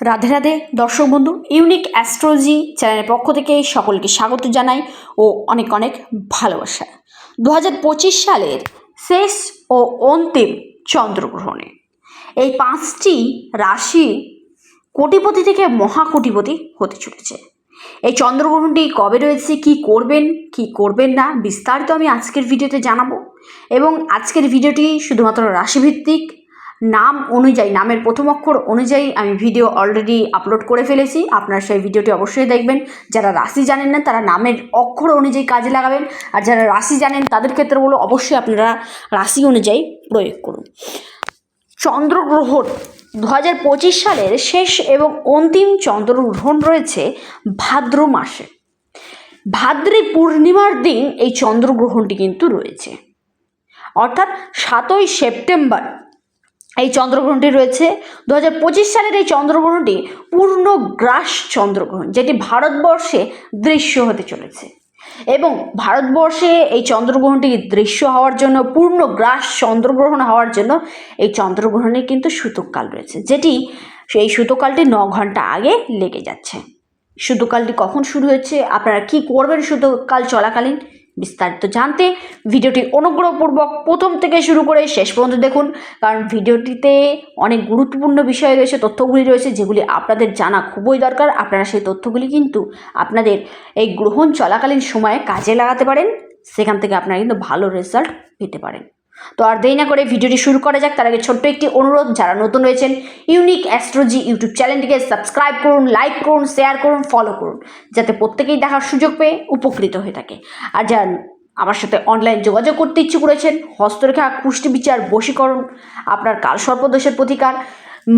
রাধে রাধে, দর্শক বন্ধু, unique astrology চ্যানেলের পক্ষ থেকে সকলকে স্বাগত জানাই ও অনেক অনেক ভালোবাসা। দু হাজার পঁচিশ সালের শেষ ও অন্তিম চন্দ্রগ্রহণে এই পাঁচটি রাশি কোটিপতি থেকে মহাকোটিপতি হতে চলেছে। এই চন্দ্রগ্রহণটি কবে রয়েছে, কি করবেন কি করবেন না, বিস্তারিত আমি আজকের ভিডিওতে জানাব। এবং আজকের ভিডিওটি শুধুমাত্র রাশিভিত্তিক নাম অনুযায়ী, নামের প্রথম অক্ষর অনুযায়ী আমি ভিডিও অলরেডি আপলোড করে ফেলেছি। আপনারা সেই ভিডিওটি অবশ্যই দেখবেন। যারা রাশি জানেন না, তারা নামের অক্ষর অনুযায়ী কাজে লাগাবেন। আর যারা রাশি জানেন, তাদের ক্ষেত্রে বলো অবশ্যই আপনারা রাশি অনুযায়ী প্রয়োগ করুন। চন্দ্রগ্রহণ দু হাজার পঁচিশ সালের শেষ এবং অন্তিম চন্দ্রগ্রহণ রয়েছে ভাদ্র মাসে। ভাদ্রে পূর্ণিমার দিন এই চন্দ্রগ্রহণটি কিন্তু রয়েছে। অর্থাৎ সাতই সেপ্টেম্বর এই চন্দ্রগ্রহণটি রয়েছে। দু হাজার পঁচিশ সালের এই চন্দ্রগ্রহণটি পূর্ণ গ্রাস চন্দ্রগ্রহণ, যেটি ভারতবর্ষে দৃশ্য হতে চলেছে। এবং ভারতবর্ষে এই চন্দ্রগ্রহণটি দৃশ্য হওয়ার জন্য, পূর্ণ গ্রাস চন্দ্রগ্রহণ হওয়ার জন্য এই চন্দ্রগ্রহণের কিন্তু সূতককাল রয়েছে, যেটি সেই সূতকালটি ন ঘণ্টা আগে লেগে যাচ্ছে। সূতকালটি কখন শুরু হয়েছে? আপনারা কি করবেন সূতকাল চলাকালীন? বিস্তারিত জানতে ভিডিওটি অনুগ্রহপূর্বক প্রথম থেকে শুরু করে শেষ পর্যন্ত দেখুন। কারণ ভিডিওটিতে অনেক গুরুত্বপূর্ণ বিষয় রয়েছে, তথ্যগুলি রয়েছে, যেগুলি আপনাদের জানা খুবই দরকার। আপনারা সেই তথ্যগুলি কিন্তু আপনাদের এই গ্রহণ চলাকালীন সময়ে কাজে লাগাতে পারেন। সেখান থেকে আপনারা কিন্তু ভালো রেজাল্ট পেতে পারেন। তো আর দেরি না করে ভিডিওটি শুরু করা যাক। তার আগে ছোট্ট একটি অনুরোধ, যারা নতুন রয়েছেন ইউনিক অ্যাস্ট্রোজি ইউটিউব চ্যানেলটিকে সাবস্ক্রাইব করুন লাইক করুন শেয়ার করুন ফলো করুন, যাতে প্রত্যেকেই দেখার সুযোগ পেয়ে উপকৃত হয়ে থাকে। আর যারা আমার সাথে অনলাইন যোগাযোগ করতে ইচ্ছুক রয়েছেন, হস্তরেখা, কুষ্টি বিচার, বশীকরণ, আপনার কালসর্প দোষের প্রতিকার,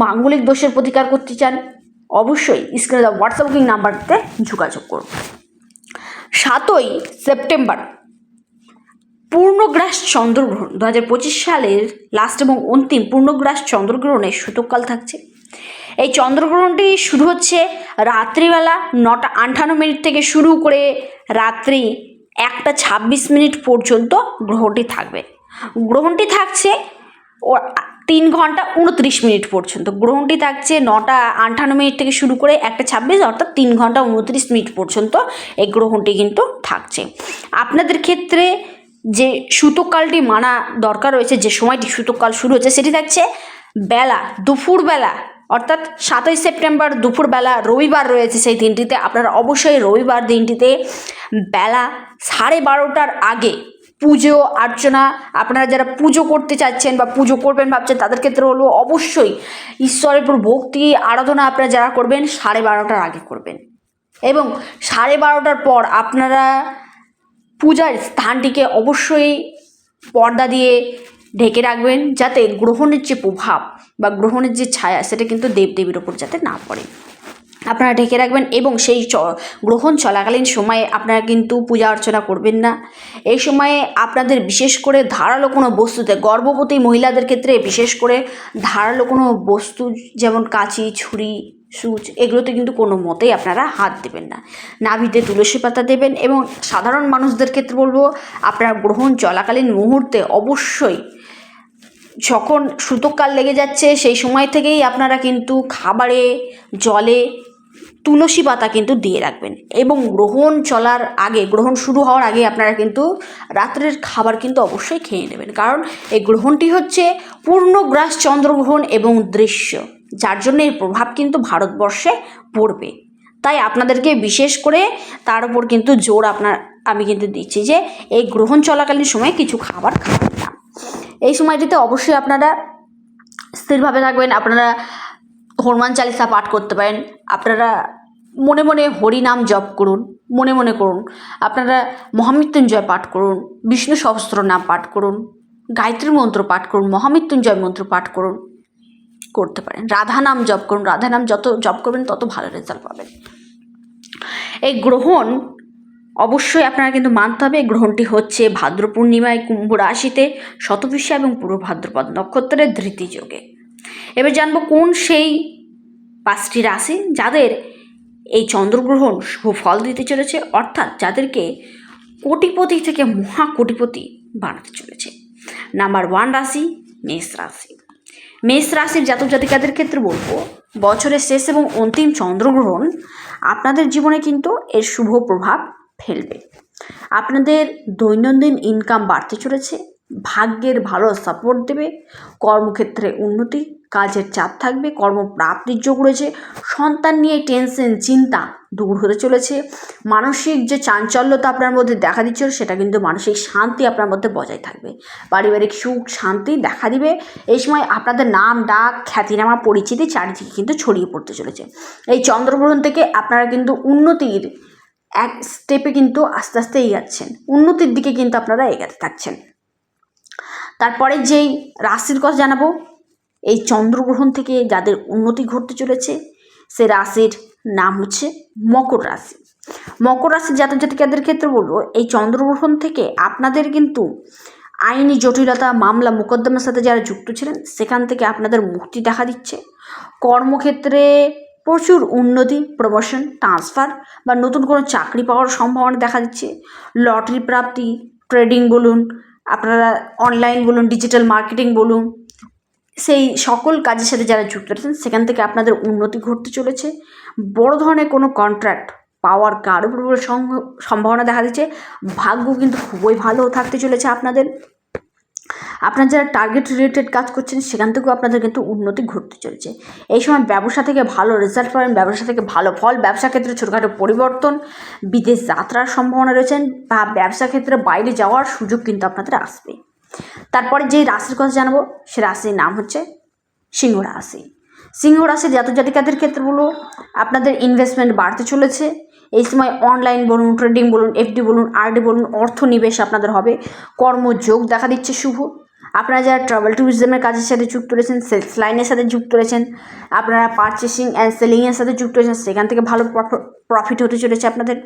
মাঙ্গলিক দোষের প্রতিকার করতে চান, অবশ্যই স্ক্রিনে দেওয়া হোয়াটসঅ্যাপ বুকিং নাম্বারটিতে যোগাযোগ করুন। সাতই সেপ্টেম্বর পূর্ণগ্রাস চন্দ্রগ্রহণ। দু হাজার পঁচিশ সালের লাস্ট এবং অন্তিম পূর্ণগ্রাস চন্দ্রগ্রহণের সূতককাল থাকছে। এই চন্দ্রগ্রহণটি শুরু হচ্ছে রাত্রিবেলা নটা আটান্ন মিনিট থেকে শুরু করে রাত্রি একটা ছাব্বিশ মিনিট পর্যন্ত গ্রহণটি থাকবে। গ্রহণটি থাকছে ও তিন ঘণ্টা উনত্রিশ মিনিট পর্যন্ত। গ্রহণটি থাকছে নটা আটান্ন মিনিট থেকে শুরু করে একটা ছাব্বিশ অর্থাৎ তিন ঘণ্টা উনত্রিশ মিনিট পর্যন্ত এই গ্রহণটি কিন্তু থাকছে। আপনাদের ক্ষেত্রে যে সুতোকালটি মানা দরকার রয়েছে, যে সময়টি সুতোকাল শুরু হচ্ছে, সেটি থাকছে বেলা, দুপুরবেলা। অর্থাৎ সাতই সেপ্টেম্বর দুপুরবেলা রবিবার রয়েছে সেই দিনটিতে। আপনারা অবশ্যই রবিবার দিনটিতে বেলা সাড়ে বারোটার আগে পুজো, অর্চনা, আপনারা যারা পুজো করতে চাচ্ছেন বা পুজো করবেন ভাবছেন, তাদের ক্ষেত্রে হলো অবশ্যই ঈশ্বরের উপর ভক্তি, আরাধনা আপনারা যারা করবেন, সাড়ে বারোটার আগে করবেন। এবং সাড়ে বারোটার পর আপনারা পূজার স্থানটিকে অবশ্যই পর্দা দিয়ে ঢেকে রাখবেন যাতে গ্রহণের যে প্রভাব বা গ্রহণের যে ছায়া, সেটা কিন্তু দেবদেবীর ওপর যাতে না পড়ে। আপনারা ঢেকে রাখবেন এবং সেই চ, গ্রহণ চলাকালীন সময়ে আপনারা কিন্তু পূজা অর্চনা করবেন না। এই সময়ে আপনাদের বিশেষ করে ধারালো কোনো বস্তুতে, গর্ভবতী মহিলাদের ক্ষেত্রে বিশেষ করে ধারালো কোনো বস্তু, যেমন কাঁচি, ছুরি সুচ, এগুলোতে কিন্তু কোনো মতেই আপনারা হাত দেবেন না। নাভিতে তুলসী পাতা দেবেন এবং সাধারণ মানুষদের ক্ষেত্রে বলব, আপনার গ্রহণ চলাকালীন মুহূর্তে অবশ্যই যখন সুতোকাল লেগে যাচ্ছে, সেই সময় থেকেই আপনারা কিন্তু খাবারে, জলে তুলসী পাতা কিন্তু দিয়ে রাখবেন। এবং গ্রহণ চলার আগে, গ্রহণ শুরু হওয়ার আগে আপনারা কিন্তু রাত্রের খাবার কিন্তু অবশ্যই খেয়ে নেবেন। কারণ এই গ্রহণটি হচ্ছে পূর্ণগ্রাস চন্দ্রগ্রহণ এবং দৃশ্য। যার জন্য এর প্রভাব কিন্তু ভারতবর্ষে পড়বে। তাই আপনাদেরকে বিশেষ করে তার উপর কিন্তু জোর আপনার, আমি কিন্তু দিচ্ছি যে এই গ্রহণ চলাকালীন সময়ে কিছু খাবার খাবেন না। এই সময়টিতে অবশ্যই আপনারা স্থিরভাবে থাকবেন, আপনারা হনুমান চালিসা পাঠ করতে পারেন, আপনারা মনে মনে হরি নাম জপ করুন, মনে মনে করুন, আপনারা মহামৃত্যুঞ্জয় পাঠ করুন, বিষ্ণু সহস্র নাম পাঠ করুন, গায়ত্রী মন্ত্র পাঠ করুন, মহামৃত্যুঞ্জয় মন্ত্র পাঠ করুন করতে পারেন। রাধা নাম জপ করুন। রাধা নাম যত জপ করবেন, তত ভালো রেজাল্ট পাবেন। এই গ্রহণ অবশ্যই আপনারা কিন্তু মানতে হবে। গ্রহণটি হচ্ছে ভাদ্র পূর্ণিমায় কুম্ভ রাশিতে শতবিশা এবং পূর্ব ভাদ্রপদ নক্ষত্রের ধৃতি যোগে। এবার জানব কোন সেই পাঁচটি রাশি যাদের এই চন্দ্রগ্রহণ শুভ ফল দিতে চলেছে, অর্থাৎ যাদেরকে কোটিপতি থেকে মহা কোটিপতি বানাতে চলেছে। নাম্বার ওয়ান রাশি, মেষ রাশি। মেষ রাশির জাতক জাতিকাদের ক্ষেত্রে বলব, বছরের শেষ এবং অন্তিম চন্দ্রগ্রহণ আপনাদের জীবনে কিন্তু এর শুভ প্রভাব ফেলবে। আপনাদের দৈনন্দিন ইনকাম বাড়তে চলেছে, ভাগ্যের ভালো সাপোর্ট দেবে, কর্মক্ষেত্রে উন্নতি কাজের চাপ থাকবে, কর্মপ্রাপ্তির যোগ রয়েছে, সন্তান নিয়ে টেনশন চিন্তা দূর হতে চলেছে। মানসিক যে চাঞ্চল্যতা আপনার মধ্যে দেখা দিচ্ছিল সেটা কিন্তু মানসিক শান্তি আপনার মধ্যে বজায় থাকবে। পারিবারিক সুখ, শান্তি দেখা দিবে। এই সময় আপনাদের নাম, ডাক, খ্যাতিনামা, পরিচিতি চারিদিকে কিন্তু ছড়িয়ে পড়তে চলেছে। এই চন্দ্রগ্রহণ থেকে আপনারা কিন্তু উন্নতির এক স্টেপে কিন্তু আস্তে আস্তে এগাচ্ছেন উন্নতির দিকে কিন্তু আপনারা এগাতে থাকছেন। তারপরে যেই রাশির কথা জানাব এই চন্দ্রগ্রহণ থেকে যাদের উন্নতি ঘটতে চলেছে, সে রাশির নাম হচ্ছে মকর রাশি। মকর রাশির জাতক জাতিকাদের ক্ষেত্রে বলব, এই চন্দ্রগ্রহণ থেকে আপনাদের কিন্তু আইনি জটিলতা, মামলা, মোকদ্দমার সাথে যারা যুক্ত ছিলেন, সেখান থেকে আপনাদের মুক্তি দেখা দিচ্ছে। কর্মক্ষেত্রে প্রচুর উন্নতি প্রমোশন ট্রান্সফার বা নতুন কোনো চাকরি পাওয়ার সম্ভাবনা দেখা দিচ্ছে। লটারি প্রাপ্তি ট্রেডিং বলুন, আপনারা অনলাইন বলুন ডিজিটাল মার্কেটিং বলুন সেই সকল কাজের সাথে যারা যুক্ত রয়েছেন, সেখান থেকে আপনাদের উন্নতি ঘটতে চলেছে। বড় ধরনের কোনো কন্ট্রাক্ট পাওয়ার কারও প্রবল সম্ভাবনা দেখা দিচ্ছে। ভাগ্য কিন্তু খুবই ভালো থাকতে চলেছে আপনাদের। আপনার যারা টার্গেট রিলেটেড কাজ করছেন, সেখান থেকেও আপনাদের কিন্তু উন্নতি ঘটতে চলেছে। এই সময় ব্যবসা থেকে ভালো রেজাল্ট পাবেন, ব্যবসা থেকে ভালো ফল, ব্যবসা ক্ষেত্রে ছোটোখাটো পরিবর্তন, বিদেশ যাত্রার সম্ভাবনা রয়েছেন বা ব্যবসা ক্ষেত্রে বাইরে যাওয়ার সুযোগ কিন্তু আপনাদের আসবে। তারপরে যে রাশির কথা জানাব, সে রাশির নাম হচ্ছে সিংহ রাশি। সিংহ রাশির জাতক জাতিকাদের ক্ষেত্রে বলব আপনাদের ইনভেস্টমেন্ট বাড়তে চলেছে। এই সময় অনলাইন বলুন ট্রেডিং বলুন এফডি বলুন আরডি বলুন অর্থ নিবেশ আপনাদের হবে। কর্মযোগ দেখা দিচ্ছে শুভ। আপনারা যারা ট্রাভেল ট্যুরিজমের কাজের সাথে যুক্ত রয়েছেন সেলস লাইনের সাথে যুক্ত রয়েছেন, আপনারা পারচেসিং অ্যান্ড সেলিংয়ের সাথে যুক্ত রয়েছেন, সেখান থেকে ভালো প্রফিট হতে চলেছে আপনাদের।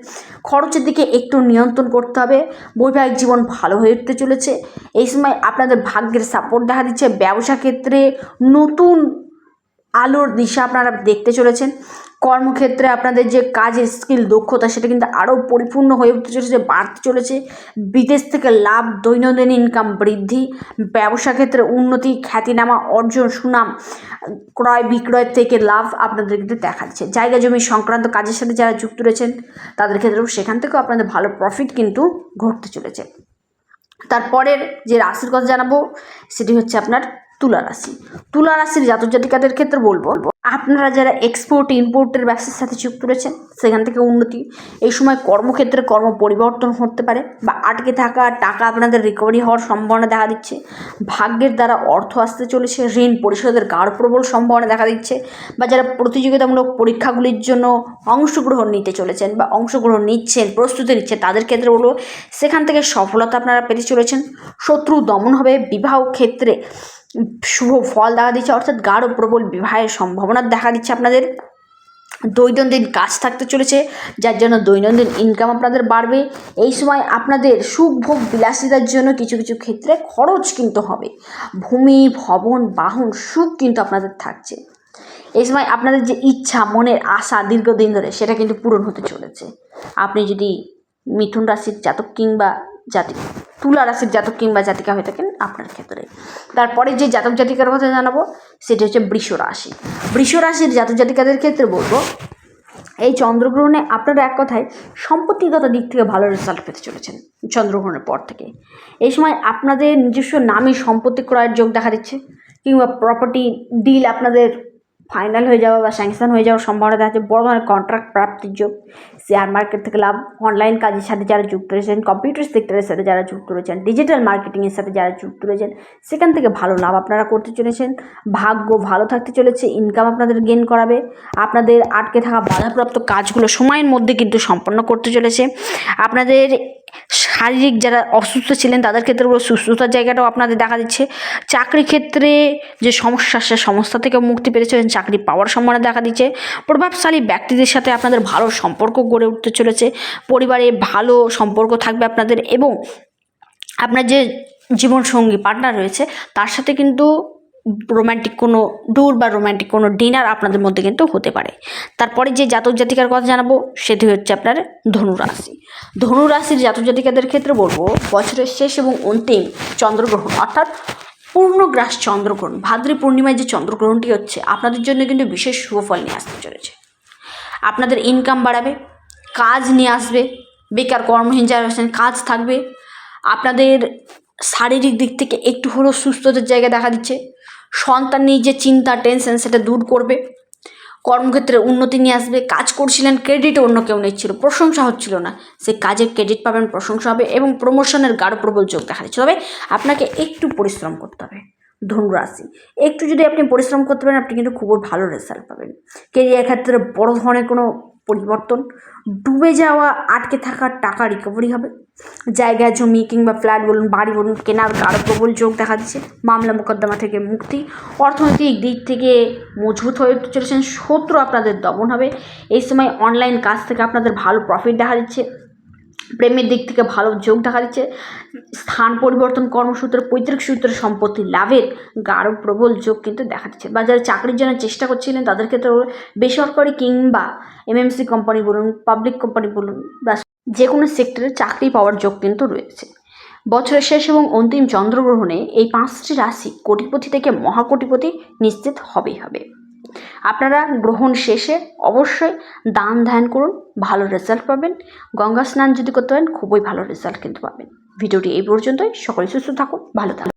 খরচের দিকে একটু নিয়ন্ত্রণ করতে হবে, বৈবাহিক জীবন ভালো হয়ে উঠতে চলেছে। এই সময় আপনাদের ভাগ্যের সাপোর্ট দেখা দিচ্ছে। ব্যবসা ক্ষেত্রে নতুন আলোর দিশা আপনারা দেখতে চলেছেন। কর্মক্ষেত্রে আপনাদের যে কাজের স্কিল দক্ষতা, সেটা কিন্তু আরও পরিপূর্ণ হয়ে উঠতে চলেছে, বাড়তে চলেছে। বিদেশ থেকে লাভ, দৈনন্দিন ইনকাম বৃদ্ধি, ব্যবসা ক্ষেত্রে উন্নতি, খ্যাতিনামা, অর্জন, সুনাম, ক্রয় বিক্রয় থেকে লাভ আপনাদের কিন্তু দেখা দিচ্ছে জায়গা জমি সংক্রান্ত কাজের সাথে যারা যুক্ত রয়েছেন, তাদের ক্ষেত্রেও সেখান থেকেও আপনাদের ভালো প্রফিট কিন্তু ঘটতে চলেছে। তারপরের যে রাশির কথা জানাব, সেটি হচ্ছে আপনার তুলা রাশি। তুলা রাশির জাতক জাতিকাদের ক্ষেত্রে বলব, আপনারা যারা এক্সপোর্ট ইম্পোর্টের ব্যবসার সাথে যুক্ত রয়েছেন, সেখান থেকে উন্নতি। এই সময় কর্মক্ষেত্রে কর্ম পরিবর্তন হতে পারে বা আটকে থাকা টাকা আপনাদের রিকভারি হওয়ার সম্ভাবনা দেখা দিচ্ছে। ভাগ্যের দ্বারা অর্থ আসতে চলেছে, ঋণ পরিশোধের গাঢ় প্রবল সম্ভাবনা দেখা দিচ্ছে বা যারা প্রতিযোগিতামূলক পরীক্ষাগুলির জন্য অংশগ্রহণ নিতে চলেছেন বা অংশগ্রহণ নিচ্ছেন, প্রস্তুতি নিচ্ছে তাদের ক্ষেত্রে বলব, সেখান থেকে সফলতা আপনারা পেতে চলেছেন। শত্রু দমন হবে, বিবাহ ক্ষেত্রে শুভ ফল দেখা দিচ্ছে, অর্থাৎ গাঢ় প্রবল বিবাহের সম্ভাবনা দেখা দিচ্ছে আপনাদের। দৈনন্দিন কাজ থাকতে চলেছে, যার জন্য দৈনন্দিন ইনকাম আপনাদের বাড়বে। এই সময় আপনাদের সুখ ভোগ বিলাসিতার জন্য কিছু কিছু ক্ষেত্রে খরচ কিন্তু হবে। ভূমি, ভবন, বাহন, সুখ কিন্তু আপনাদের থাকছে। এই সময় আপনাদের যে ইচ্ছা, মনের আশা দীর্ঘদিন ধরে, সেটা কিন্তু পূরণ হতে চলেছে। আপনি যদি মিথুন রাশির জাতক কিংবা জাতি তুলা রাশির জাতক কিংবা জাতিকা হয়ে থাকেন আপনার ক্ষেত্রে। তারপরে যে জাতক জাতিকার কথা জানাব, সেটি হচ্ছে বৃষ রাশি। বৃষ রাশির জাতক জাতিকাদের ক্ষেত্রে বলব, এই চন্দ্রগ্রহণে আপনারা এক কথায় সম্পত্তিগত দিক থেকে ভালো রেজাল্ট পেতে চলেছেন চন্দ্রগ্রহণের পর থেকে। এই সময় আপনাদের নিজস্ব নামে সম্পত্তি ক্রয়ের যোগ দেখা দিচ্ছে, কিংবা প্রপার্টি ডিল আপনাদের ফাইনাল হয়ে যাওয়া বা স্যাংশন হয়ে যাওয়ার সম্ভাবনা যাচ্ছে বড় ধরনের কন্ট্রাক্ট প্রাপ্তির যোগ শেয়ার মার্কেট থেকে লাভ অনলাইন কাজের সাথে যারা যুক্ত রয়েছেন কম্পিউটার সেক্টরের সাথে যারা যুক্ত রয়েছেন ডিজিটাল মার্কেটিংয়ের সাথে যারা যুক্ত রয়েছেন, সেখান থেকে ভালো লাভ আপনারা করতে চলেছেন, ভাগ্য ভালো থাকতে চলেছে ইনকাম আপনাদের গেন করাবে, আপনাদের আটকে থাকা বাধাপ্রাপ্ত কাজগুলো সময়ের মধ্যে কিন্তু সম্পন্ন করতে চলেছে, আপনাদের শারীরিক যারা অসুস্থ ছিলেন তাদের ক্ষেত্রে পুরো সুস্থতার জায়গাটাও আপনাদের দেখা দিচ্ছে। চাকরি ক্ষেত্রে যে সমস্যা, সে সমস্যা থেকে মুক্তি পেতেছিলেন চাকরি পাওয়ার সম্ভাবনা দেখা দিচ্ছে। প্রভাবশালী ব্যক্তিদের সাথে আপনাদের ভালো সম্পর্ক গড়ে উঠতে চলেছে। পরিবারে ভালো সম্পর্ক থাকবে আপনাদের এবং আপনার যে জীবনসঙ্গী পার্টনার রয়েছে, তার সাথে কিন্তু রোম্যান্টিক কোনো ডুর বা রোম্যান্টিক কোনো ডিনার আপনাদের মধ্যে কিন্তু হতে পারে। তারপরে যে জাতক জাতিকার কথা জানাব, সেটি হচ্ছে আপনার ধনুরাশি। ধনুরাশির জাতক জাতিকাদের ক্ষেত্রে বলব, বছরের শেষ এবং অন্তিম চন্দ্রগ্রহণ, অর্থাৎ পূর্ণগ্রাস চন্দ্রগ্রহণ, ভাদ্রী পূর্ণিমায় যে চন্দ্রগ্রহণটি হচ্ছে, আপনাদের জন্য কিন্তু বিশেষ শুভফল নিয়ে আসতে চলেছে। আপনাদের ইনকাম বাড়াবে, কাজ নিয়ে আসবে, বেকার কর্মহীন যারা আছেন, কাজ থাকবে, আপনাদের শারীরিক দিক থেকে একটু হলেও সুস্থতার জায়গা দেখা দিচ্ছে সন্তান নিয়ে যে চিন্তা টেনশন সেটা দূর করবে। কর্মক্ষেত্রে উন্নতি নিয়ে আসবে, কাজ করছিলেন ক্রেডিট অন্য কেউ নিচ্ছিল, প্রশংসা হচ্ছিল না। সে কাজের ক্রেডিট পাবেন, প্রশংসা হবে এবং প্রমোশনের গাঢ় প্রবল যোগ দেখা দিচ্ছে তবে আপনাকে একটু পরিশ্রম করতে হবে, ধনুরাশি। একটু যদি আপনি পরিশ্রম করতে পারেন, আপনি কিন্তু খুবই ভালো রেজাল্ট পাবেন। কেরিয়ার ক্ষেত্রে বড় ধরনের কোনো পরিবর্তন। ডুবে যাওয়া, আটকে থাকা টাকা রিকভারি হবে। জায়গা জমি কিংবা ফ্ল্যাট বলুন, বাড়ি বলুন, কেনার কারও প্রবল যোগ দেখা দিচ্ছে। মামলা মোকদ্দমা থেকে মুক্তি। অর্থনৈতিক দিক থেকে মজবুত হয়ে চলেছেন। শত্রু আপনাদের দমন হবে। এই সময় অনলাইন কাজ থেকে আপনাদের ভালো প্রফিট দেখা দিচ্ছে। প্রেমের দিক থেকে ভালো যোগ দেখা দিচ্ছে। স্থান পরিবর্তন কর্মসূত্রে, পৈতৃক সূত্রে, সম্পত্তি, লাভের গাঢ় প্রবল যোগ কিন্তু দেখা দিচ্ছে। বা যারা চাকরির জন্য চেষ্টা করছিলেন, তাদের ক্ষেত্রে বেসরকারি কিংবা এমএমসি কোম্পানি বলুন পাবলিক কোম্পানি বলুন, বা যে কোনো সেক্টরে চাকরি পাওয়ার যোগ কিন্তু রয়েছে। বছরের শেষ এবং অন্তিম চন্দ্রগ্রহণে এই পাঁচটি রাশি কোটিপতি থেকে মহাকোটিপতি নিশ্চিত হবেই হবে। আপনারা গ্রহণ শেষে অবশ্যই দান ধ্যান করুন, ভালো রেজাল্ট পাবেন। গঙ্গা স্নান যদি করতে পারেন, খুবই ভালো রেজাল্ট কিন্তু পাবেন। ভিডিওটি এই পর্যন্তই। সকলে সুস্থ থাকুন, ভালো থাকুন।